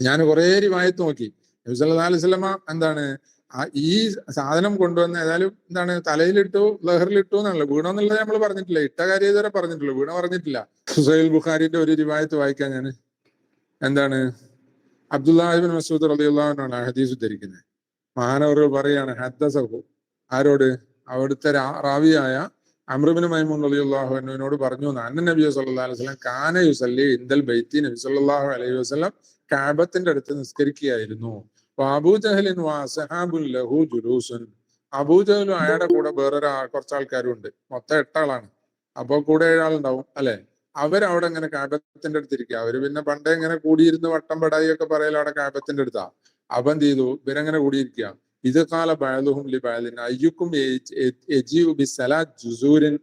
ഞാൻ കുറേ റിവായത്ത് നോക്കി. നബി എന്താണ് ഈ സാധനം കൊണ്ടുവന്ന് ഏതായാലും എന്താണ് തലയിലിട്ടു ലഹറിലിട്ടു എന്നല്ല വീണമെന്നുള്ളത് നമ്മൾ പറഞ്ഞിട്ടില്ല. ഇട്ട കാര്യം ഇതുവരെ പറഞ്ഞിട്ടില്ല. വീണ പറഞ്ഞിട്ടില്ല. സുസൈൽ ബുഖാരിന്റെ ഒരു രൂപായത്ത് വായിക്കാൻ ഞാൻ എന്താണ് അബ്ദുല്ലാഹിബിൻ മസൂദ് റളിയല്ലാഹുവിനാണ് ഹദീസ് ഉദ്ധരിക്കുന്നത്. മഹാനവർ പറയാണ് ഹദ്ദസഹു. ആരോട്? അവിടുത്തെ റാവിയായ അമ്രബിൻ മൈമൂൻ റളിയല്ലാഹു എന്നോട് പറഞ്ഞു അന്ന നബി സല്ലല്ലാഹു അലൈഹി വസല്ലം കാന യുസല്ലി ഇന്ദൽ ബൈത്തി നബി സല്ലല്ലാഹു അലൈഹി വസല്ലം കാബത്തിന്റെ അടുത്ത് നിസ്കരിക്കുകയായിരുന്നു. അബൂജഹലിൻ വാസഹാബുൻ ലഹു ജുലൂസുൻ. അബൂജഹലും അയാളുടെ കൂടെ വേറൊരു കുറച്ച് ആൾക്കാരും ഉണ്ട് മൊത്തം എട്ടാളാണ്. അപ്പൊ കൂടെ ഏഴാളുണ്ടാവും അല്ലെ? അവരവിടെ ഇങ്ങനെ കാബത്തിന്റെ അടുത്തിരിക്കുക. അവർ പിന്നെ പണ്ടേ ഇങ്ങനെ കൂടിയിരുന്ന് വട്ടം പടായി ഒക്കെ പറയല അവിടെ കാബത്തിന്റെ അടുത്താ. അപ്പൊ എന്ത് ചെയ്തു? ഇവരങ്ങനെ കൂടിയിരിക്കുക. ഇത് കാല ബയലുഹും ലി ബയലിൻ അയ്യുക്കും എജിയു ബി സലാ ജുസൂരിൻ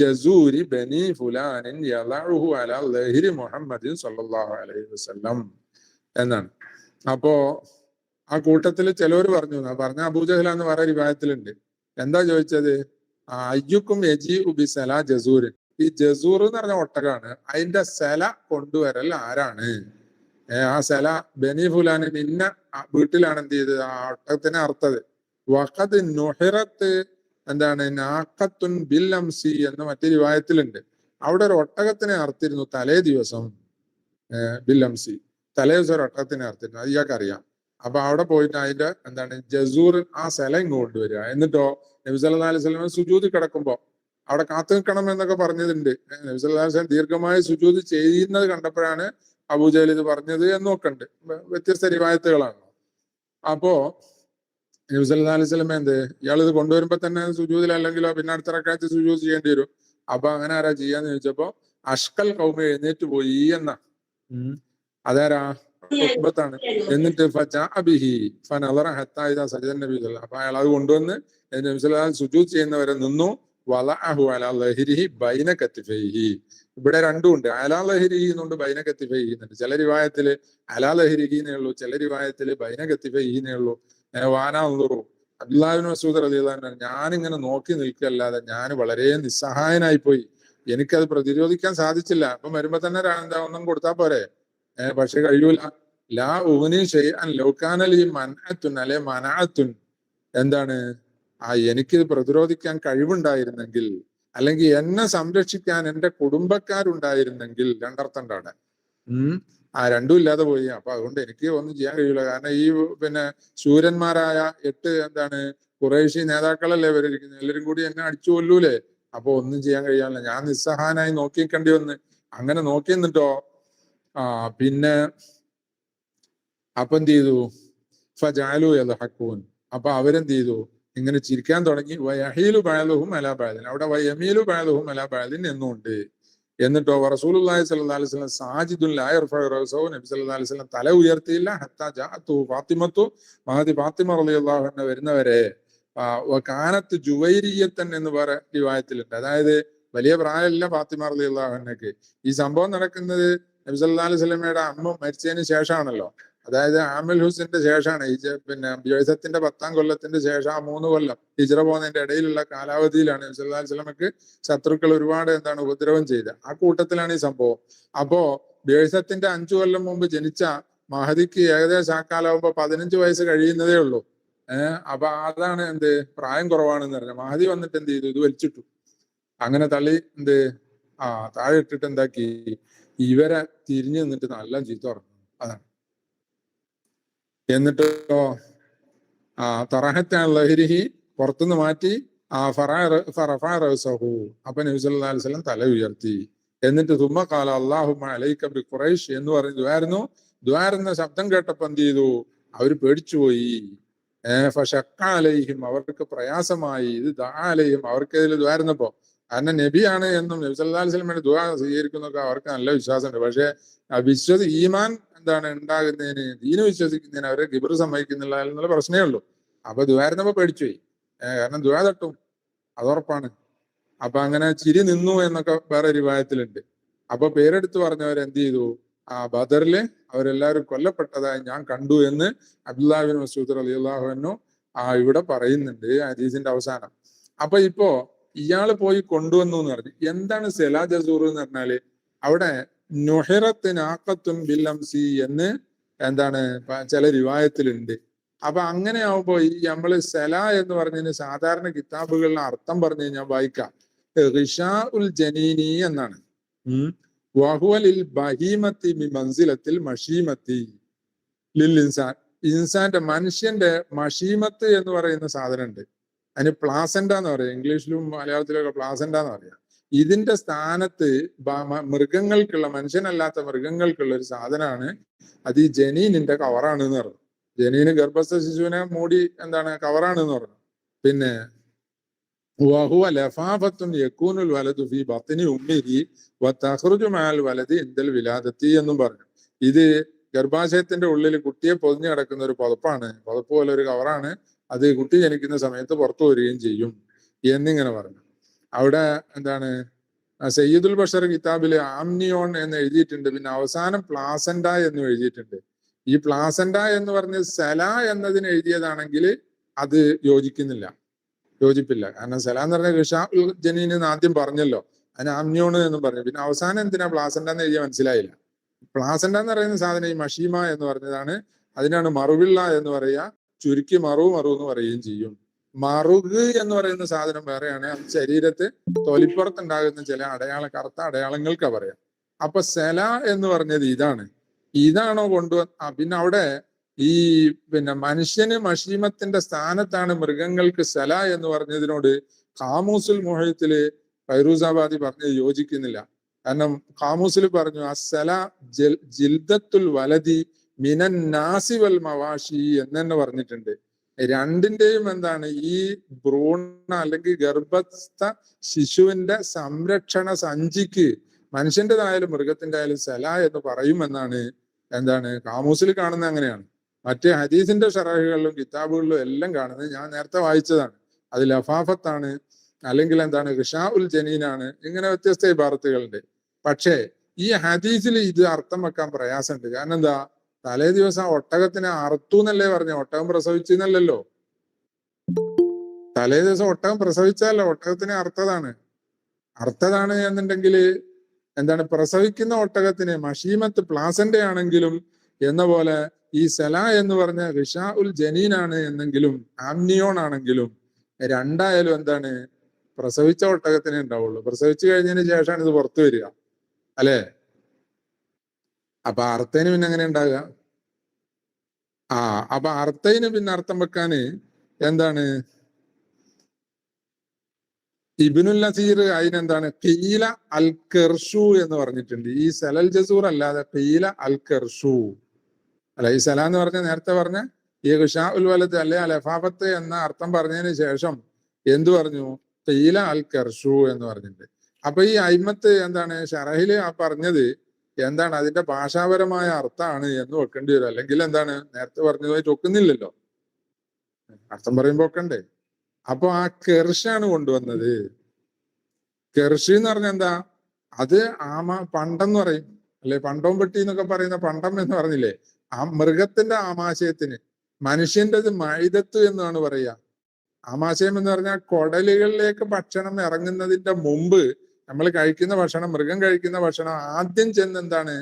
ജസൂരി ബനി ഫുലാനിൻ യളഉഹു അലാ ലഹരി അലൈഹി വസല്ലം എന്നാണ്. അപ്പോ ആ കൂട്ടത്തിൽ ചിലവർ പറഞ്ഞു പറഞ്ഞ അബൂജഹല എന്ന് പറയുന്ന വിഭാഗത്തിലുണ്ട് എന്താ ചോദിച്ചത്? അയ്യുക്കും യജി ഉബി സല ജസൂര് ഈ ജസൂർ എന്ന് പറഞ്ഞ ഒട്ടകാണ് അതിന്റെ സെല കൊണ്ടുവരൽ ആരാണ്? ആ സെല ബനി ഫുലാന് നിന്ന വീട്ടിലാണ് എന്ത് ചെയ്തത്? ആ ഒട്ടകത്തിനെ അർത്ഥത് വഖദ് നുഹിറത്ത് എന്താണ്? നാക്കത്തുൻ ബിൽ അംസി എന്ന മറ്റൊരു വിവാഹത്തിലുണ്ട് അവിടെ ഒരു ഒട്ടകത്തിനെ അർത്തിരുന്നു തലേ ദിവസം ബിൽ അംസി തലേ ദിവസം ഒരു ഒട്ടകത്തിനെ അർത്തിരുന്നു അത് ഇയാൾക്ക് അറിയാം. അപ്പൊ അവിടെ പോയിട്ട് അതിന്റെ എന്താണ്? ജസൂർ ആ സ്ഥലം കൊണ്ടുവരിക എന്നിട്ടോ നബി സല്ലല്ലാഹു അലൈഹി വസല്ലം സുജൂതി കിടക്കുമ്പോ അവിടെ കാത്തു നിൽക്കണം എന്നൊക്കെ പറഞ്ഞതുണ്ട് നബിസല്ലാ അലൈഹി സ്വലം ദീർഘമായി സുജൂതി ചെയ്യുന്നത് കണ്ടപ്പോഴാണ് അബൂജഹൽ ഇത് പറഞ്ഞത് എന്നൊക്കെ ഉണ്ട്. വ്യത്യസ്ത റിവായത്തുകളാണ് അപ്പോ നബി സല്ലല്ലാഹു അലൈഹി വസല്ലം എന്ത് ഇയാൾ ഇത് കൊണ്ടുവരുമ്പോ തന്നെ സുജൂതിലല്ലെങ്കിലോ പിന്നെ അടുത്ത റക്കാത്ത് സുജൂസ് ചെയ്യേണ്ടി വരും. അപ്പൊ അങ്ങനെ ആരാ ചെയ്യാന്ന് ചോദിച്ചപ്പോ അഷ്കൽ കൗമ എഴുന്നേറ്റ് പോയി എന്ന. അതാരാ? ഉത്ബത്താണ് എന്നിട്ട് ഫജാഅ ബിഹി ഫനളറ ഹത്താ ഇദാ സജദ നബി സല്ലല്ലാഹു അലൈഹി വസല്ലം. അപ്പൊ അയാൾ അത് കൊണ്ടുവന്ന് സുജൂദ് ചെയ്യുന്നവരെ നിന്നു. വളഅഹു അലാ ലഹിരിഹി ബൈന കത്തിഫൈഹി. ഇവിടെ രണ്ടും ഉണ്ട്. അലാ ലഹിരിഹി എന്നുണ്ട് ബൈന കത്തിഫൈഹി എന്നുണ്ട്. ചില റിവായത്തിൽ അലാ ലഹിരിഹിന്നേ ഉള്ളൂ. ചില റിവായത്തിൽ ബൈന കത്തിഫൈഹി ഉള്ളൂ. ഏഹ് വാനാ ഉള്ളൂ അബ്ദുല്ലാഹിബിൻ മസൂദ് റളിയല്ലാഹു ഞാൻ ഇങ്ങനെ നോക്കി നിൽക്കല്ലാതെ ഞാൻ വളരെ നിസ്സഹായനായി പോയി എനിക്കത് പ്രതിരോധിക്കാൻ സാധിച്ചില്ല. അപ്പൊ വരുമ്പോ തന്നെ എന്താ ഒന്നും കൊടുത്താ പോരെ? ഏഹ് പക്ഷെ കഴിയൂല. ലാ ഊനി ഷെയ്അൻ മനത്തുൻ അല്ലെ മനാത്തുൻ എന്താണ്? ആ എനിക്ക് പ്രതിരോധിക്കാൻ കഴിവുണ്ടായിരുന്നെങ്കിൽ അല്ലെങ്കിൽ എന്നെ സംരക്ഷിക്കാൻ എന്റെ കുടുംബക്കാരുണ്ടായിരുന്നെങ്കിൽ രണ്ടർത്ഥം ഉണ്ടാണ് ഉം ആ രണ്ടും ഇല്ലാതെ പോയി. അപ്പൊ അതുകൊണ്ട് എനിക്ക് ഒന്നും ചെയ്യാൻ കഴിയില്ല കാരണം ഈ പിന്നെ ശൂരന്മാരായ എട്ട് എന്താണ് കുറേശ്ശി നേതാക്കളല്ലേ ഇവരിരിക്കുന്നത്? എല്ലാവരും കൂടി എന്നെ അടിച്ചു കൊല്ലൂലേ? അപ്പൊ ഒന്നും ചെയ്യാൻ കഴിയാനില്ല. ഞാൻ നിസ്സഹാനായി നോക്കി നിൽക്കേണ്ടി വന്ന്. അങ്ങനെ നോക്കി നിന്നിട്ടോ ആ പിന്നെ അപ്പം ചെയ്തു? ഫജാലു ഹക്കൂൻ അപ്പൊ അവരെന്ത് ചെയ്തു? ഇങ്ങനെ ചിരിക്കാൻ തുടങ്ങി. വയഹീലു പഴലുഹും അലാ ബഅലിൻ അവിടെ വയമീലു പഴലുഹും അലാ ബഅലിൻ എന്നുണ്ട് എന്നിട്ടോ റസൂലുള്ളാഹി സ്വല്ലല്ലാഹി അലൈഹി വസല്ലം സാജിദുൻ ലാ യർഫഉ നബി സല്ലല്ലാഹു അലൈഹി വസല്ലം തല ഉയർത്തിയില്ല. ഹത്താ ജാഅത്തു ഫാത്തിമത്തു മഹദി ഫാത്തിമ റളിയല്ലാഹു അൻഹ വരുന്നവരെ. കാനത്ത് ജുവൈരിയത്തൻ എന്ന് പറ റിവായത്തിലുണ്ട് അതായത് വലിയ പ്രായമില്ല ഫാത്തിമ റളിയല്ലാഹു അൻഹയ്ക്ക് ഈ സംഭവം നടക്കുന്നത് നബി സല്ലല്ലാഹു അലൈഹി വസല്ലമയുടെ അമ്മ മരിച്ചതിന് ശേഷമാണല്ലോ അതായത് ആമിൽ ഹുസിന്റെ ശേഷമാണ് ഈ പിന്നെ ബിയോസത്തിന്റെ പത്താം കൊല്ലത്തിന്റെ ശേഷം ആ മൂന്ന് കൊല്ലം ഹിജറ പോകുന്നതിന്റെ ഇടയിലുള്ള കാലാവധിയിലാണ് വസല്ലമക്ക് ശത്രുക്കൾ ഒരുപാട് എന്താണ് ഉപദ്രവം ചെയ്തത് ആ കൂട്ടത്തിലാണ് ഈ സംഭവം. അപ്പോ ബിയോസത്തിന്റെ അഞ്ചു കൊല്ലം മുമ്പ് ജനിച്ച മഹദിക്ക് ഏകദേശം ആ കാലാവുമ്പോ പതിനഞ്ച് വയസ്സ് കഴിയുന്നതേ ഉള്ളൂ. ഏഹ് അപ്പൊ അതാണ് എന്ത് പ്രായം കുറവാണെന്ന് പറഞ്ഞ മഹദി വന്നിട്ട് എന്ത് ചെയ്തു? ഇത് വലിച്ചിട്ടു. അങ്ങനെ തള്ളി എന്ത് ആ താഴെ ഇട്ടിട്ട് എന്താക്കി? ഇവരെ തിരിഞ്ഞു നിന്നിട്ട് നല്ല ചീത്ത പറഞ്ഞു. അതാണ്. എന്നിട്ടോ ആ തറഹത്താൻ ലഹരിഹി പുറത്തുനിന്ന് മാറ്റി ആ ഫറഫാ റസഹു അപ്പൊ നബി സല്ലല്ലാഹു അലൈഹി വസല്ലം തല ഉയർത്തി. എന്നിട്ട് തുമ്മ കാല അള്ളാഹുമ അലൈക ബി ഖുറൈഷ് എന്ന് പറഞ്ഞ് ദ്വാരുന്നു. ദ്വാരുന്ന ശബ്ദം കേട്ടപ്പോ എന്ത് ചെയ്തു? അവർ പേടിച്ചുപോയി. ഏഹ് ഫഷക്ക അലൈഹിം അവർക്ക് പ്രയാസമായി. ഇത് ദാലയും അവർക്ക് ഇതിൽ ദ്വാരുന്നപ്പോ. കാരണം നബിയാണ് എന്നും നബി സല്ലാ അലൈഹി വസല്ലമയുടെ ദുആ സ്വീകരിക്കുന്നൊക്കെ അവർക്ക് നല്ല വിശ്വാസമുണ്ട്. പക്ഷെ വിശ്വസി ഈമാൻ എന്താണ് ഉണ്ടാകുന്നതിന് ദീന വിശ്വസിക്കുന്നതിന് അവരെ ഗിബർ സമ്മതിക്കുന്നില്ല എന്നുള്ള പ്രശ്നമേ ഉള്ളൂ. അപ്പൊ ദ്വാരുന്നപ്പോ പേടിച്ചുപോയി. പോയി കാരണം ദുവാ തട്ടും. അതുറപ്പാണ്. അപ്പൊ അങ്ങനെ ചിരി നിന്നു എന്നൊക്കെ വേറെ രൂപായത്തിലുണ്ട് അപ്പൊ പേരെടുത്ത് പറഞ്ഞവർ എന്ത് ചെയ്തു? ആ ബദറിൽ അവരെല്ലാവരും കൊല്ലപ്പെട്ടതായി ഞാൻ കണ്ടു എന്ന് അബ്ദുല്ലാബിൻ മസൂദ് അള്ളാഹുനു ആ ഇവിടെ പറയുന്നുണ്ട് അജീസിന്റെ അവസാനം. അപ്പൊ ഇപ്പോ ഇയാൾ പോയി കൊണ്ടുവന്നു എന്ന് പറഞ്ഞു. എന്താണ് സെലാ ജസൂർ എന്ന് പറഞ്ഞാൽ? അവിടെ നുഹിറത്ത് ബില്ലം ബില്ലംസി എന്ന് എന്താണ് ചില രൂപായത്തിലുണ്ട് അപ്പൊ അങ്ങനെ ആവുമ്പോ ഈ നമ്മൾ സെല എന്ന് പറഞ്ഞതിന് സാധാരണ കിതാബുകളിലെ അർത്ഥം പറഞ്ഞു കഴിഞ്ഞാൽ വായിക്കാം. ഋഷാ ഉൽ ജനീനി എന്നാണ്. വഹുവലിൽ ബഹീമത്തി മി മൻസിലത്തിൽ മഷീമത്തി. ലിൽ ഇൻസാൻ. ഇൻസാന്റെ മനുഷ്യന്റെ മഷീമത്ത് എന്ന് പറയുന്ന സാധനം ഉണ്ട് അതിന് പ്ലാസൻഡ എന്ന് പറയാം. ഇംഗ്ലീഷിലും മലയാളത്തിലൊക്കെ പ്ലാസൻഡ എന്ന് പറയാം. ഇതിന്റെ സ്ഥാനത്ത് മൃഗങ്ങൾക്കുള്ള മനുഷ്യനല്ലാത്ത മൃഗങ്ങൾക്കുള്ള ഒരു സാധനമാണ് അത് ഈ ജനീനിന്റെ കവറാണ് എന്ന് പറഞ്ഞു. ജനീന് ഗർഭസ്ഥ ശിശുവിനെ മൂടി എന്താണ് കവറാണ് എന്ന് പറഞ്ഞു. പിന്നെ വഹുവ ലഫാഫത്തും യക്കൂനുൽ വലതു ഫി ബത്തിനി വതഖ്റുജു മഅൽ വലതി ഇന്ദൽ വിലാദത്തി എന്നും പറഞ്ഞു. ഇത് ഗർഭാശയത്തിന്റെ ഉള്ളിൽ കുട്ടിയെ പൊതിഞ്ഞു കിടക്കുന്ന ഒരു പുതപ്പാണ്. പുതപ്പ് പോലെ ഒരു കവറാണ്. അത് കുട്ടി ജനിക്കുന്ന സമയത്ത് പുറത്തു വരികയും ചെയ്യും എന്നിങ്ങനെ പറഞ്ഞു. അവിടെ എന്താണ് സയ്യിദുൽ ബഷർ കിതാബിൽ ആംനിയോൺ എന്ന് എഴുതിയിട്ടുണ്ട്. പിന്നെ അവസാനം പ്ലാസൻഡ എന്ന് എഴുതിയിട്ടുണ്ട്. ഈ പ്ലാസൻഡ എന്ന് പറഞ്ഞ് സല എന്നതിന് എഴുതിയതാണെങ്കിൽ അത് യോജിക്കുന്നില്ല. യോജിപ്പില്ല. കാരണം സല എന്ന് പറഞ്ഞ ഋഷാ ജനീൻ എന്ന് ആദ്യം പറഞ്ഞല്ലോ. അതിന് ആംനിയോൺ എന്ന് പറഞ്ഞു. പിന്നെ അവസാനം എന്തിനാ പ്ലാസൻഡ എന്ന് എഴുതിയ മനസ്സിലായില്ല. പ്ലാസൻഡ എന്ന് പറയുന്ന സാധനം ഈ മഷീമ എന്ന് പറഞ്ഞതാണ്. അതിനാണ് മറുവിള്ള എന്ന് പറയുക. ചുരുക്കി മറു മറു എന്ന് പറയുകയും ചെയ്യും. മറുക് എന്ന് പറയുന്ന സാധനം വേറെയാണ്. ശരീരത്തെ തൊലിപ്പുറത്തുണ്ടാകുന്ന ചില അടയാള കറുത്ത അടയാളങ്ങൾക്കാ പറയാം. അപ്പൊ സെല എന്ന് പറഞ്ഞത് ഇതാണ്. ഇതാണോ കൊണ്ടുവന്ന പിന്നെ അവിടെ ഈ പിന്നെ മനുഷ്യന് മഷീമത്തിന്റെ സ്ഥാനത്താണ് മൃഗങ്ങൾക്ക് സെല എന്ന് പറഞ്ഞതിനോട് കാമൂസുൽ മോഹയത്തിൽ ഫൈറൂസാബാദി പറഞ്ഞത് യോജിക്കുന്നില്ല. കാരണം കാമൂസിൽ പറഞ്ഞു അസല ജിൽ ജിൽദത്തുൽ വലതി മിനൻ നാസിവൽ മവാഷി എന്നെ പറഞ്ഞിട്ടുണ്ട്. രണ്ടിന്റെയും എന്താണ് ഈ ഭ്രൂണ അല്ലെങ്കിൽ ഗർഭസ്ഥ ശിശുവിന്റെ സംരക്ഷണ സഞ്ചിക്ക് മനുഷ്യന്റേതായാലും മൃഗത്തിന്റെ ആയാലും സല എന്ന് പറയുമെന്നാണ് എന്താണ് കാമൂസിൽ കാണുന്നത് അങ്ങനെയാണ്. മറ്റേ ഹദീസിന്റെ ഷറാഹുകളിലും കിതാബുകളിലും എല്ലാം കാണുന്നത് ഞാൻ നേരത്തെ വായിച്ചതാണ്. അത് ലഫാഫത്താണ് അല്ലെങ്കിൽ എന്താണ് ഋഷാ ഉൽ ജനീനാണ് ഇങ്ങനെ വ്യത്യസ്ത ഇബാറത്തുകളുണ്ട്. പക്ഷേ ഈ ഹദീസിൽ ഇത് അർത്ഥം വെക്കാൻ പ്രയാസമുണ്ട്. കാരണം എന്താ? തലേ ദിവസം ഒട്ടകത്തിനെ അറുത്തു എന്നല്ലേ പറഞ്ഞു? ഒട്ടകം പ്രസവിച്ചു എന്നല്ലല്ലോ തലേ ദിവസം ഒട്ടകം പ്രസവിച്ചാലോ ഒട്ടകത്തിനെ അർത്ഥതാണ് അർത്ഥതാണ് എന്നുണ്ടെങ്കിൽ എന്താണ്? പ്രസവിക്കുന്ന ഒട്ടകത്തിന് മഷീമത്ത് പ്ലാസന്റെ ആണെങ്കിലും എന്ന പോലെ ഈ സെല എന്ന് പറഞ്ഞ റിഷാ ഉൽ ജനീനാണ് എന്നെങ്കിലും ആംനിയോൺ ആണെങ്കിലും രണ്ടായാലും എന്താണ്? പ്രസവിച്ച ഒട്ടകത്തിനെ ഉണ്ടാവുള്ളൂ. പ്രസവിച്ചു കഴിഞ്ഞതിന് ശേഷമാണ് ഇത് പുറത്തു വരിക. അല്ലെ? അപ്പൊ അർത്ഥന് പിന്നെ എങ്ങനെ ഉണ്ടാകുക ആ അപ്പൊ അർത്ഥന് പിന്നെ അർത്ഥം വെക്കാന് എന്താണ്? ഇബിനുൽ നസീർ അതിനെന്താണ് കീല അൽ കെർഷു എന്ന് പറഞ്ഞിട്ടുണ്ട്. ഈ സലൽ ജസൂർ അല്ലാതെ കീല അൽ കെർഷു അല്ല ഈ സല എന്ന് പറഞ്ഞ നേരത്തെ പറഞ്ഞ ഈ ഖുഷാ ഉൽ വലത്ത് അല്ലെ അലഫാഫത്ത് എന്ന അർത്ഥം പറഞ്ഞതിന് ശേഷം എന്തു പറഞ്ഞു? കീല അൽ കെർഷു എന്ന് പറഞ്ഞിട്ടുണ്ട്. അപ്പൊ ഈ അയിമത്ത് എന്താണ്? ഷറഹിൽ ആ പറഞ്ഞത് എന്താണ് അതിന്റെ ഭാഷാപരമായ അർത്ഥമാണ് എന്ന് വെക്കേണ്ടി വരും. അല്ലെങ്കിൽ എന്താണ്? നേരത്തെ പറഞ്ഞതുമായിട്ട് ഒക്കുന്നില്ലല്ലോ അർത്ഥം പറയുമ്പോ ഒക്കണ്ടേ? അപ്പൊ ആ കെർഷാണ് കൊണ്ടുവന്നത്. കെർഷി എന്ന് പറഞ്ഞ എന്താ? അത് ആമ പണ്ടെന്ന് പറയും. അല്ലെ പണ്ടോം പെട്ടി എന്നൊക്കെ പറയുന്ന പണ്ടം എന്ന് പറഞ്ഞില്ലേ? ആ മൃഗത്തിന്റെ ആമാശയത്തിന്. മനുഷ്യന്റെ മൈദത്ത് എന്നാണ് പറയുക. ആമാശയം എന്ന് പറഞ്ഞാൽ കൊടലുകളിലേക്ക് ഭക്ഷണം ഇറങ്ങുന്നതിന്റെ മുമ്പ് നമ്മൾ കഴിക്കുന്ന ഭക്ഷണം മൃഗം കഴിക്കുന്ന ഭക്ഷണം ആദ്യം ചെന്ന് എന്താണ്?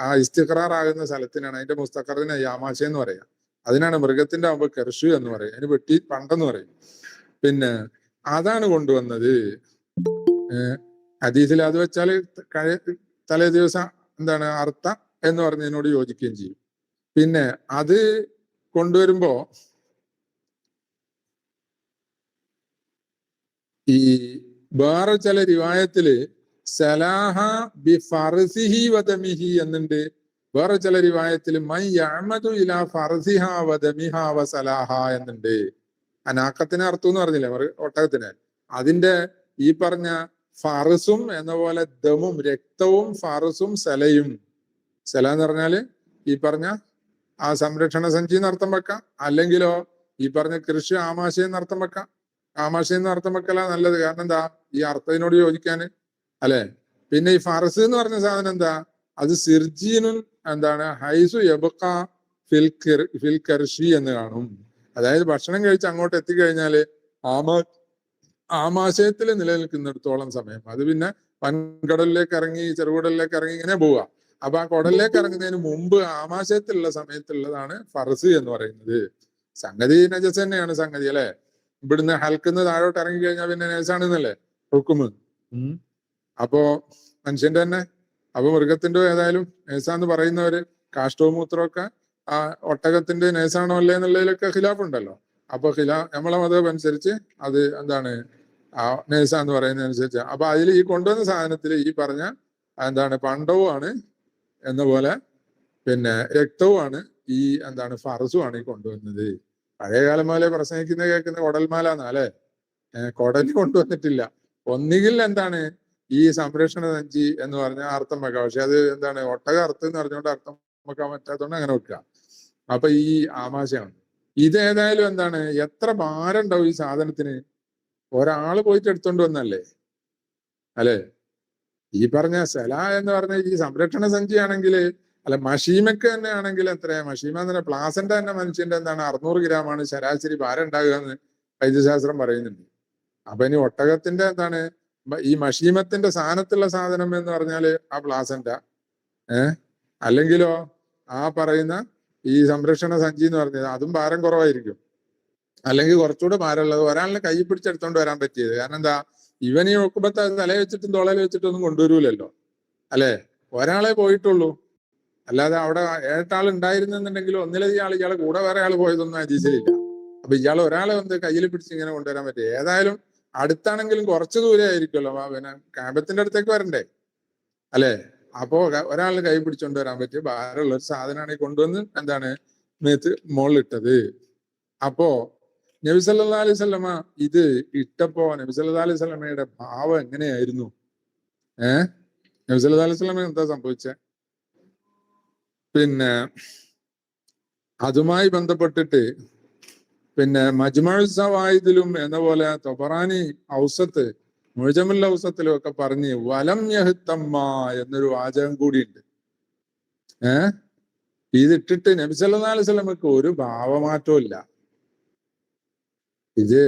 ആ ഇസ്തിഖറാറാകുന്ന സ്ഥലത്തിനാണ്. അതിന്റെ മുസ്തഖറിനെ യാമാശ എന്ന് പറയാം. അതിനാണ് മൃഗത്തിന്റെ ആകുമ്പോൾ കെർഷു എന്ന് പറയും. അതിന് വെട്ടി പണ്ടെന്ന് പറയും. പിന്നെ അതാണ് കൊണ്ടുവന്നത്. ഹദീസിൽ അത് വെച്ചാൽ തലേ ദിവസം എന്താണ് അർത്ഥ എന്ന് പറഞ്ഞതിനോട് യോജിക്കുകയും ചെയ്യും. പിന്നെ അത് കൊണ്ടുവരുമ്പോ ഈ വേറെ ചില റിവായത്തിൽ സലാഹ ബി ഫർസിഹി വദമിഹി എന്നുണ്ട്. വേറെ ചില റിവായത്തിൽ മൈ യഅമദു ഇല ഫർസിഹ വദമിഹ വ സലാഹ എന്നുണ്ട്. അനാക്കത്തിന് അർത്ഥം എന്ന് പറഞ്ഞില്ലേ ഒട്ടകത്തിന്. അതിന്റെ ഈ പറഞ്ഞ ഫറസും എന്ന പോലെ ദമും രക്തവും ഫറസും സലയും. സല എന്ന് പറഞ്ഞാൽ ഈ പറഞ്ഞ ആ സംരക്ഷണ സഞ്ചി എന്നർത്ഥം വെക്കാം. അല്ലെങ്കിലോ ഈ പറഞ്ഞ കൃഷി ആമാശയം എന്നർത്ഥം വെക്കാം. ആമാശയം എന്ന് അർത്ഥം വെക്കല നല്ലത്. കാരണം എന്താ? ഈ അർത്ഥത്തിനോട് യോജിക്കാന്? അല്ലെ? പിന്നെ ഈ ഫറസ് എന്ന് പറഞ്ഞ സാധനം എന്താ? അത് സിർജീനു എന്താണ്? ഹൈസു എബക്ക ഫിൽ എന്ന് കാണും. അതായത് ഭക്ഷണം കഴിച്ച് അങ്ങോട്ട് എത്തിക്കഴിഞ്ഞാൽ ആമാ ആമാശയത്തിൽ നിലനിൽക്കുന്നിടത്തോളം സമയം. അത് പിന്നെ വൻകടലിലേക്ക് ഇറങ്ങി ചെറുകടലിലേക്ക് ഇറങ്ങി ഇങ്ങനെ പോവുക. അപ്പൊ ആ കുടലിലേക്ക് ഇറങ്ങുന്നതിന് മുമ്പ് ആമാശയത്തിലുള്ള സമയത്തുള്ളതാണ് ഫറസ് എന്ന് പറയുന്നത്. സംഗതി നജസ് തന്നെയാണ് സംഗതി അല്ലെ? ഇവിടുന്ന് ഹൽക്കുന്ന താഴോട്ട് ഇറങ്ങി കഴിഞ്ഞാൽ പിന്നെ നേഴ്സാണെന്നല്ലേ ഹുക്കുമ്. അപ്പോ മനുഷ്യന്റെ തന്നെ അപ്പൊ മൃഗത്തിന്റെ ഏതായാലും നേഴ്സാന്ന് പറയുന്നവര് കാഷ്ടവും മൂത്രമൊക്കെ ആ ഒട്ടകത്തിന്റെ നേഴ്സാണോ അല്ലേ എന്നുള്ളതിലൊക്കെ ഖിലാഫുണ്ടല്ലോ. അപ്പൊ ഖിലാ നമ്മളെ മതം അനുസരിച്ച് അത് എന്താണ് ആ നേസാന്ന് എന്ന് പറയുന്നതനുസരിച്ച് അപ്പൊ അതിൽ ഈ കൊണ്ടുവന്ന സാധനത്തിൽ ഈ പറഞ്ഞ എന്താണ് പണ്ടവുമാണ് എന്ന പോലെ പിന്നെ രക്തവുമാണ് ഈ എന്താണ് ഫറസുമാണ് ഈ കൊണ്ടുവന്നത്. പഴയ കാലം പോലെ പ്രസംഗിക്കുന്ന കേൾക്കുന്ന കൊടൽമാലാന്നാ അല്ലേ? അല്ലെ കൊടൽ കൊണ്ടുവന്നിട്ടില്ല. ഒന്നുകിൽ എന്താണ് ഈ സംരക്ഷണ സഞ്ചി എന്ന് പറഞ്ഞാൽ അർത്ഥം വെക്കാം. പക്ഷെ അത് എന്താണ് ഒട്ടക അർത്ഥം എന്ന് പറഞ്ഞുകൊണ്ട് അർത്ഥം വെക്കാൻ പറ്റാത്തതുകൊണ്ട് അങ്ങനെ വെക്കുക. അപ്പൊ ഈ ആമാശയാണ് ഇത് ഏതായാലും എന്താണ് എത്ര ഭാരം ഉണ്ടാവും ഈ സാധനത്തിന്? ഒരാൾ പോയിട്ട് എടുത്തോണ്ട് വന്നല്ലേ? അല്ലെ? ഈ പറഞ്ഞ സെല എന്ന് പറഞ്ഞ ഈ സംരക്ഷണ സഞ്ചി ആണെങ്കിൽ അല്ല മഷീമക്ക് തന്നെ ആണെങ്കിൽ എത്രയാ? മഷീമ എന്ന് പറഞ്ഞാൽ പ്ലാസന്റെ തന്നെ മനുഷ്യന്റെ എന്താണ് അറുന്നൂറ് ഗ്രാമാണ് ശരാശരി ഭാരം ഉണ്ടാകുക എന്ന് വൈദ്യശാസ്ത്രം പറയുന്നുണ്ട്. അപ്പൊ ഇനി ഒട്ടകത്തിന്റെ എന്താണ്? ഈ മഷീമത്തിന്റെ സാധനത്തുള്ള സാധനം എന്ന് പറഞ്ഞാൽ ആ പ്ലാസന്റ ഏഹ് അല്ലെങ്കിലോ ആ പറയുന്ന ഈ സംരക്ഷണ സഞ്ചി എന്ന് പറഞ്ഞത് അതും ഭാരം കുറവായിരിക്കും. അല്ലെങ്കിൽ കുറച്ചുകൂടെ ഭാരമുള്ളത്. ഒരാളിനെ കൈ പിടിച്ചെടുത്തോണ്ട് വരാൻ പറ്റിയത്. കാരണം എന്താ? ഇവനെ ഈ തല വെച്ചിട്ടും തോളയിൽ വെച്ചിട്ടും ഒന്നും കൊണ്ടുവരൂലല്ലോ. അല്ലെ? ഒരാളെ പോയിട്ടുള്ളൂ. അല്ലാതെ അവിടെ ഏട്ടാൾ ഉണ്ടായിരുന്നെന്നുണ്ടെങ്കിൽ ഒന്നിലധികം ആൾ ഇയാളെ കൂടെ വേറെ ആൾ പോയതൊന്നും അജീസിലില്ല അപ്പൊ ഇയാൾ ഒരാളെ വന്ന് കയ്യിൽ പിടിച്ച് ഇങ്ങനെ കൊണ്ടുവരാൻ പറ്റും ഏതായാലും അടുത്താണെങ്കിലും കുറച്ച് ദൂരെ ആയിരിക്കുമല്ലോ പിന്നെ ക്യാമ്പത്തിന്റെ അടുത്തേക്ക് വരണ്ടേ? അല്ലെ? അപ്പോ ഒരാൾ കൈ പിടിച്ചോണ്ട് വരാൻ പറ്റിയ ഭാരമുള്ള ഒരു സാധനമാണ് കൊണ്ടുവന്ന് എന്താണ്? മേത്ത് മുകളിലിട്ടത്. അപ്പോ നബി സല്ലാ അലൈഹി സ്വലമ ഇത് ഇട്ടപ്പോ നബി സല്ലാ അലൈഹി സ്വലമയുടെ ഭാവം എങ്ങനെയായിരുന്നു? ഏഹ് നബി സല്ലാ അലൈഹി സ്വലമ എന്താ സംഭവിച്ചേ? പിന്നെ അതുമായി ബന്ധപ്പെട്ടിട്ട് പിന്നെ മജ്മഉ സവായിദിലും എന്ന പോലെ തൊബറാനി ഔസത്ത് മുഴജമുൽ ഔസത്തിലും ഒക്കെ പറഞ്ഞ് വലം യഹ്തമ്മ എന്നൊരു വാചകം കൂടിയുണ്ട്. ഏഹ് ഇതിട്ടിട്ട് നബി സല്ലല്ലാഹു അലൈഹി വസല്ലമക്ക് ഒരു ഭാവമാറ്റവും ഇല്ല. ഇത്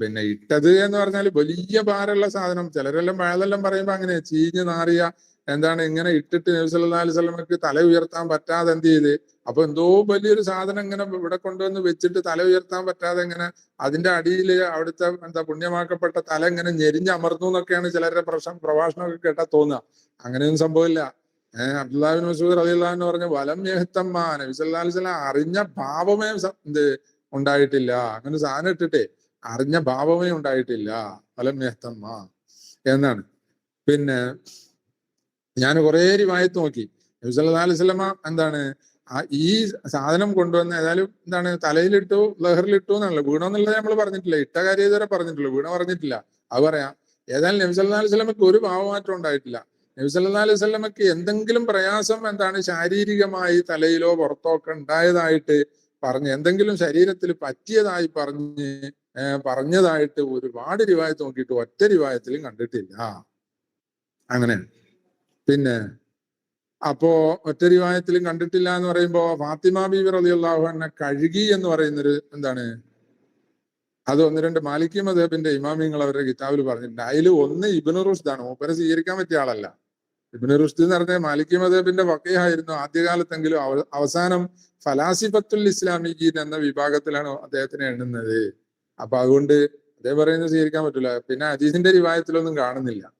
പിന്നെ ഇട്ടത് എന്ന് പറഞ്ഞാൽ വലിയ ഭാരമുള്ള സാധനം. ചിലരെല്ലാം പഴതെല്ലാം പറയുമ്പോ അങ്ങനെ ചീഞ്ഞ് നാറിയ എന്താണ് ഇങ്ങനെ ഇട്ടിട്ട് നബി സല്ലല്ലാഹു അലൈഹി വസല്ലമക്ക് തല ഉയർത്താൻ പറ്റാതെ എന്ത് ചെയ്ത്? അപ്പൊ എന്തോ വലിയൊരു സാധനം ഇങ്ങനെ ഇവിടെ കൊണ്ടുവന്ന് വെച്ചിട്ട് തല ഉയർത്താൻ പറ്റാതെ ഇങ്ങനെ അതിന്റെ അടിയിൽ അവിടുത്തെ എന്താ പുണ്യമാക്കപ്പെട്ട തല ഇങ്ങനെ ഞെരിഞ്ഞമർന്നു എന്നൊക്കെയാണ് ചിലരുടെ പ്രശ്നം പ്രഭാഷണമൊക്കെ കേട്ടാ തോന്നുക. അങ്ങനെയൊന്നും സംഭവമില്ല ഏഹ് അബ്ദുല്ലാബിൻ മസൂദ് റളിയല്ലാഹു പറഞ്ഞ വലം യഹ്തമ്മ നബി സല്ലല്ലാഹു അലൈഹി വസല്ലം അറിഞ്ഞ ഭാവമേ എന്ത് ഉണ്ടായിട്ടില്ല. അങ്ങനെ സാധനം ഇട്ടിട്ടേ അറിഞ്ഞ ഭാവമേ ഉണ്ടായിട്ടില്ല. വലം യഹ്തമ്മ എന്നാണ്. പിന്നെ ഞാൻ കുറേ വായത്ത് നോക്കി. നബിസ് അലൈഹി വസല്ലമ എന്താണ് ആ ഈ സാധനം കൊണ്ടുവന്ന ഏതായാലും എന്താണ് തലയിലിട്ടു ലഹറിലിട്ടു എന്നാണല്ലോ വീണമെന്നുള്ളത് നമ്മൾ പറഞ്ഞിട്ടില്ല. ഇട്ട കാര്യം ഇതുവരെ പറഞ്ഞിട്ടുള്ളൂ വീണ പറഞ്ഞിട്ടില്ല. അത് പറയാം. ഏതായാലും നബി സല്ലല്ലാഹു അലൈഹി സ്വലമക്ക് ഒരു ഭാവമാറ്റം ഉണ്ടായിട്ടില്ല. നബി സല്ലല്ലാഹു അലൈഹി സ്വലമക്ക് എന്തെങ്കിലും പ്രയാസം എന്താണ് ശാരീരികമായി തലയിലോ പുറത്തോ ഒക്കെ ഉണ്ടായതായിട്ട് പറഞ്ഞ് എന്തെങ്കിലും ശരീരത്തിൽ പറ്റിയതായി പറഞ്ഞ് പറഞ്ഞതായിട്ട് ഒരുപാട് രൂപായത്ത് നോക്കിയിട്ട് ഒറ്റ രൂപായത്തിലും കണ്ടിട്ടില്ല. അങ്ങനെ പിന്നെ അപ്പോ ഒറ്റ രൂപായത്തിലും കണ്ടിട്ടില്ല എന്ന് പറയുമ്പോ ഫാത്തിമ ബീവി അൻഹ കഴുകി എന്ന് പറയുന്നൊരു എന്താണ്? അത് ഒന്ന് രണ്ട് മാലിക്കി മദേബിന്റെ ഇമാമിങ്ങൾ അവരുടെ കിതാബിൽ പറഞ്ഞിട്ടുണ്ട്. അതിൽ ഒന്ന് ഇബ്നു ആണ്. മൂപ്പരെ സ്വീകരിക്കാൻ പറ്റിയ ആളല്ല. ഇബ്നു റുഷ്ദ് എന്ന് പറഞ്ഞ മാലിക്കി മദേബിന്റെ വക്കയായിരുന്നു ആദ്യകാലത്തെങ്കിലും അവ- അവസാനം ഫലാസിഫത്തുൽ ഇസ്ലാമികീൻ എന്ന വിഭാഗത്തിലാണ് അദ്ദേഹത്തിനെ എണ്ണുന്നത്. അപ്പൊ അതുകൊണ്ട് അദ്ദേഹം പറയുന്നത് സ്വീകരിക്കാൻ പറ്റില്ല പിന്നെ അജീസിന്റെ റിവായത്തിലൊന്നും കാണുന്നില്ല.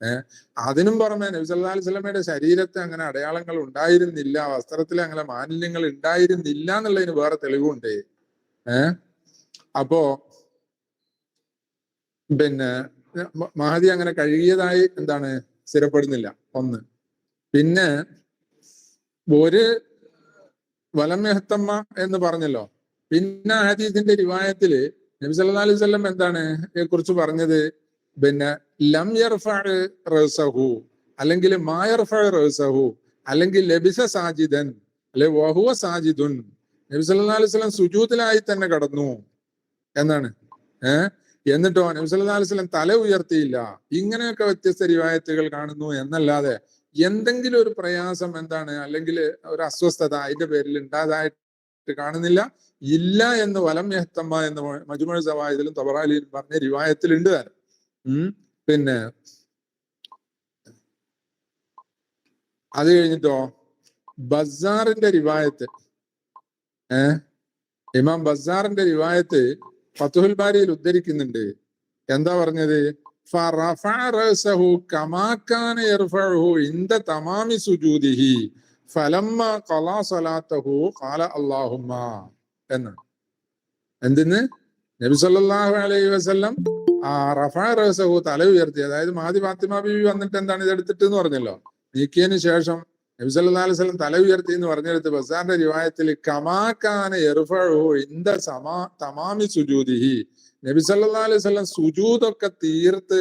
ഏഹ് അതിനും പുറമെ നബി സല്ലല്ലാഹു അലൈഹി വസല്ലമയുടെ ശരീരത്തെ അങ്ങനെ അടയാളങ്ങൾ ഉണ്ടായിരുന്നില്ല വസ്ത്രത്തിൽ അങ്ങനെ മാലിന്യങ്ങൾ ഉണ്ടായിരുന്നില്ല എന്നുള്ളതിന് വേറെ തെളിവുണ്ട്. ഏഹ് അപ്പോ പിന്നെ മഹതി അങ്ങനെ കഴുകിയതായി എന്താണ്? സ്ഥിരപ്പെടുന്നില്ല. ഒന്ന്. പിന്നെ ഒരു വലം മെഹത്തമ്മ എന്ന് പറഞ്ഞല്ലോ. പിന്നെ ഹദീസിന്റെ രിവായത്തിൽ നബി സല്ലാ അലൈഹി സ്വല്ലം എന്താണ്? കുറിച്ച് പറഞ്ഞത്? പിന്നെ ലം റസഹു അല്ലെങ്കിൽ മാ യർഫഅ റസഹു അല്ലെങ്കിൽ ലബിസ സാജിദൻ അല്ലെ വഹുവ സാജിദുൻ. നബി സല്ലാ അലൈഹി വസല്ലം സുജൂദിലായി തന്നെ കടന്നു. എന്നാണ്? ഏഹ് എന്നിട്ടോ നബി സല്ലാ അലൈഹി വസല്ലം തല ഉയർത്തിയില്ല. ഇങ്ങനെയൊക്കെ വ്യത്യസ്ത റിവായത്തുകൾ കാണുന്നു എന്നല്ലാതെ എന്തെങ്കിലും ഒരു പ്രയാസം എന്താണ്? അല്ലെങ്കിൽ ഒരു അസ്വസ്ഥത അതിന്റെ പേരിൽ ഉണ്ടാതായിട്ട് കാണുന്നില്ല. ഇല്ല എന്ന് വലം യഹ്തമ്മ എന്ന് മജുമഴ സവായതിലും തബറാലിയിലും പറഞ്ഞ റിവായത്തിലുണ്ട് ഉം പിന്നെ അത് കഴിഞ്ഞിട്ടോ? ബസാറിന്റെ റിവായത്ത്. ഏ? ഇമാം ബസാറിന്റെ റിവായത്ത് ഫത്തുഹുൽ ബാരിയിൽ ഉദ്ധരിക്കുന്നുണ്ട്. എന്താ പറഞ്ഞത്? എന്തിന് നബി സല്ലല്ലാഹു അലൈഹി വസ്ലം ആ റഫാ റസഹു തല ഉയർത്തി. അതായത് മാതി ഫാത്തിമ ബിബി വന്നിട്ട് എന്താണ് ഇത് എടുത്തിട്ട് എന്ന് പറഞ്ഞല്ലോ. നീക്കിയതിന് ശേഷം നബി സല്ലല്ലാഹു അലൈഹി വസല്ലം തല ഉയർത്തി എന്ന് പറഞ്ഞെടുത്ത് ബസാറിന്റെ റിവായത്തിൽ കമാക്കാന തമാമി സുജൂദിഹി. നബി സല്ലല്ലാഹു അലൈഹി വസല്ലം സുജൂതൊക്കെ തീർത്ത്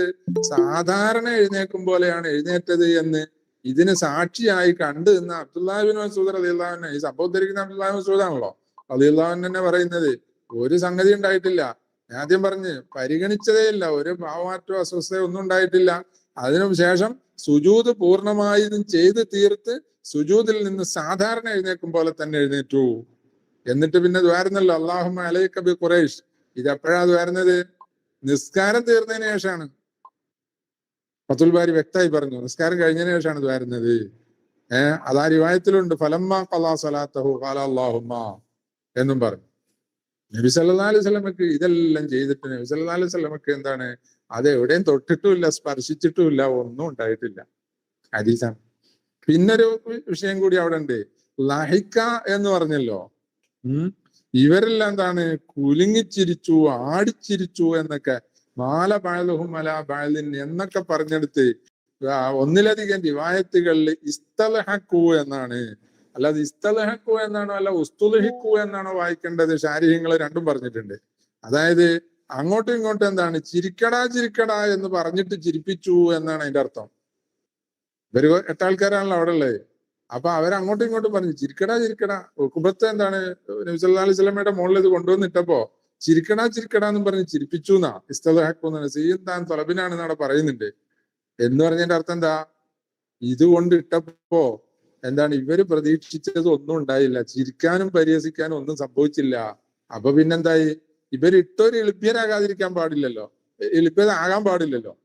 സാധാരണ എഴുന്നേക്കും പോലെയാണ് എഴുന്നേറ്റത് എന്ന് ഇതിന് സാക്ഷിയായി കണ്ടു എന്ന് അബ്ദുല്ലാഹിബിൻ മസൂദ് റളിയല്ലാഹു ഈ സംഭവം ധരിക്കുന്ന അബ്ദുല്ലാഹി മസൂദ് ആണല്ലോ. റളിയല്ലാഹു തന്നെ പറയുന്നത്. ഒരു സംഗതി ഉണ്ടായിട്ടില്ല. ഞാൻ ആദ്യം പറഞ്ഞ് പരിഗണിച്ചതേ ഇല്ല. ഒരു ഭാവമാറ്റോ അസ്വസ്ഥയോ ഒന്നും ഉണ്ടായിട്ടില്ല. അതിനു ശേഷം സുജൂത് പൂർണമായും ചെയ്ത് തീർത്ത് സുജൂതിൽ നിന്ന് സാധാരണ എഴുന്നേക്കും പോലെ തന്നെ എഴുന്നേറ്റു. എന്നിട്ട് പിന്നെ ദ്വാരുന്നല്ലോ അള്ളാഹുമ അലൈക്കബി ഖുറൈഷ്. ഇത് എപ്പോഴാണ് ദ്വാരുന്നത് നിസ്കാരം തീർന്നതിന് ശേഷമാണ് ഫത്തുൽ ബാരി വ്യക്തമായി പറഞ്ഞു. നിസ്കാരം കഴിഞ്ഞതിന് ശേഷമാണ് ദ്വാരുന്നത് ഏഹ് അതാ കാല അള്ളാഹുമ്മ എന്നും പറഞ്ഞു. നബി സല്ലല്ലാഹു അലൈഹി വസല്ലമക്ക് ഇതെല്ലാം ചെയ്തിട്ട് നബി സല്ലല്ലാഹു അലൈഹി വസല്ലമക്ക് എന്താണ്? അത് എവിടെയും തൊട്ടിട്ടുമില്ല സ്പർശിച്ചിട്ടുമില്ല ഒന്നും ഉണ്ടായിട്ടില്ല. ഹദീസാണ്. പിന്നൊരു വിഷയം കൂടി അവിടെ ഉണ്ട് ലഹിക്ക എന്ന് പറഞ്ഞല്ലോ. ഉം? ഇവരെല്ലാം എന്താണ്? കുലുങ്ങിച്ചിരിച്ചു ആടിച്ചിരിച്ചു എന്നൊക്കെ. മാല ബാലഹും മല ബാലിൻ എന്നൊക്കെ പറഞ്ഞെടുത്ത് ഒന്നിലധികം റിവായത്തുകളിൽ ഇസ്തലഹക്കു എന്നാണ് അല്ലാതെ ഇസ്തലഹക്കു എന്നാണോ അല്ല ഉസ്തുലഹിക്കു എന്നാണോ വായിക്കേണ്ടത്? ശാരീരികങ്ങൾ രണ്ടും പറഞ്ഞിട്ടുണ്ട്. അതായത് അങ്ങോട്ടും ഇങ്ങോട്ടും എന്താണ്? ചിരിക്കടാ ചിരിക്കടാ എന്ന് പറഞ്ഞിട്ട് ചിരിപ്പിച്ചു എന്നാണ് അതിന്റെ അർത്ഥം. ഇവർ എട്ടാൾക്കാരാണല്ലോ അവിടെ ഉള്ളത്. അപ്പൊ അവരങ്ങോട്ടും ഇങ്ങോട്ടും പറഞ്ഞു ചിരിക്കടാ ചിരിക്കടാ. കുബത്ത് എന്താണ് നബിസല്ലാ മുകളിൽ ഇത് കൊണ്ടുവന്നിട്ടപ്പോ ചിരിക്കടാ ചിരിക്കടാ എന്ന് പറഞ്ഞ് ചിരിപ്പിച്ചു എന്നാ. ഇസ്തലഹക്കുന്നാണ് സീൻ താൻ തൊലബിനാണെന്ന് അവിടെ പറയുന്നുണ്ട്. എന്ന് പറഞ്ഞതിന്റെ അർത്ഥം എന്താ? ഇത് കൊണ്ട് ഇട്ടപ്പോ എന്താണ് ഇവർ പ്രതീക്ഷിച്ചത് ഒന്നും ഉണ്ടായില്ല. ചിരിക്കാനും പരിഹസിക്കാനും ഒന്നും സംഭവിച്ചില്ല. അപ്പൊ പിന്നെന്തായി? ഇവർ ഇട്ടൊരു എളിപ്യരാകാതിരിക്കാൻ പാടില്ലല്ലോ. എളിപ്യരാകാൻ പാടില്ലല്ലോ.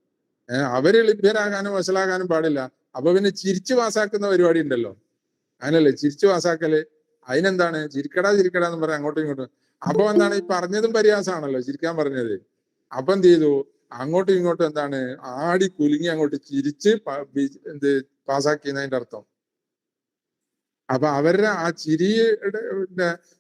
ഏഹ് അവർ എളിപ്യരാകാനും വശലാകാനും പാടില്ല. അപ്പൊ പിന്നെ ചിരിച്ചു പാസ്സാക്കുന്ന പരിപാടി ഉണ്ടല്ലോ. അങ്ങനല്ലേ? ചിരിച്ചു പാസ്സാക്കൽ. അതിനെന്താണ്? ചിരിക്കടാ ചിരിക്കടാ എന്ന് പറയാം. അങ്ങോട്ടും ഇങ്ങോട്ടും. അപ്പൊ എന്താണ്? ഈ പറഞ്ഞതും പരിഹാസമാണല്ലോ ചിരിക്കാൻ പറഞ്ഞത്. അപ്പൊ എന്ത് ചെയ്തു? അങ്ങോട്ടും ഇങ്ങോട്ടും എന്താണ്? ആടി കുലുങ്ങി അങ്ങോട്ട് ചിരിച്ച് എന്ത് പാസ്സാക്കിയതിന്റെ അർത്ഥം. അപ്പൊ അവരുടെ ആ ചിരിയുടെ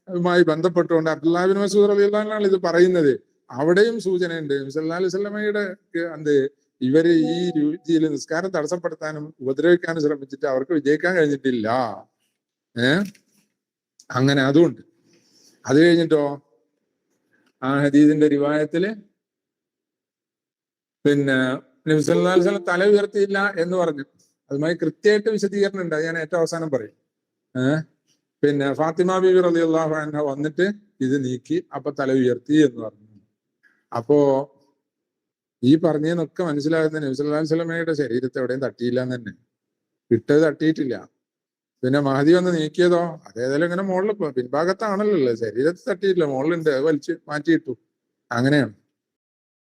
മായി ബന്ധപ്പെട്ടുകൊണ്ട് അബ്ദുല്ലാബിൻ മസൂദ് അലി അള്ളഹാനാണ് ഇത് പറയുന്നത് അവിടെയും സൂചനയുണ്ട്. മുസല്ലാ അലൈഹി സ്വലമയുടെ എന്ത്? ഇവർ ഈ രീതിയിൽ നിസ്കാരം തടസ്സപ്പെടുത്താനും ഉപദ്രവിക്കാനും ശ്രമിച്ചിട്ട് അവർക്ക് വിജയിക്കാൻ കഴിഞ്ഞിട്ടില്ല. ഏ? അങ്ങനെ അതുകൊണ്ട്. അത് കഴിഞ്ഞിട്ടോ? ആ ഹദീദിന്റെ റിവായത്തിൽ പിന്നെ നബിസ് അലൈഹി വസല്ലം തല ഉയർത്തിയില്ല എന്ന് പറഞ്ഞു. അതുമായി കൃത്യമായിട്ട് വിശദീകരണം ഉണ്ട്. ഞാൻ ഏറ്റവും അവസാനം പറയും. പിന്നെ ഫാത്തിമ ബീബി റളിയല്ലാഹു അൻഹ വന്നിട്ട് ഇത് നീക്കി അപ്പൊ തല ഉയർത്തി എന്ന് പറഞ്ഞു. അപ്പോ ഈ പറഞ്ഞതിനൊക്കെ മനസ്സിലാകുന്ന നബിസ്വല്ലാ സ്വലമയുടെ ശരീരത്തെ എവിടെയും തട്ടിയില്ല എന്ന് തന്നെ. ഇട്ടത് തട്ടിയിട്ടില്ല. പിന്നെ മഹതി വന്ന് നീക്കിയതോ? അതേതായാലും ഇങ്ങനെ മുകളിൽ പിൻഭാഗത്താണല്ലോ. ശരീരത്തിൽ തട്ടിയിട്ടില്ല മുകളിലുണ്ട് അത് വലിച്ച് മാറ്റിയിട്ടു. അങ്ങനെയാണ്.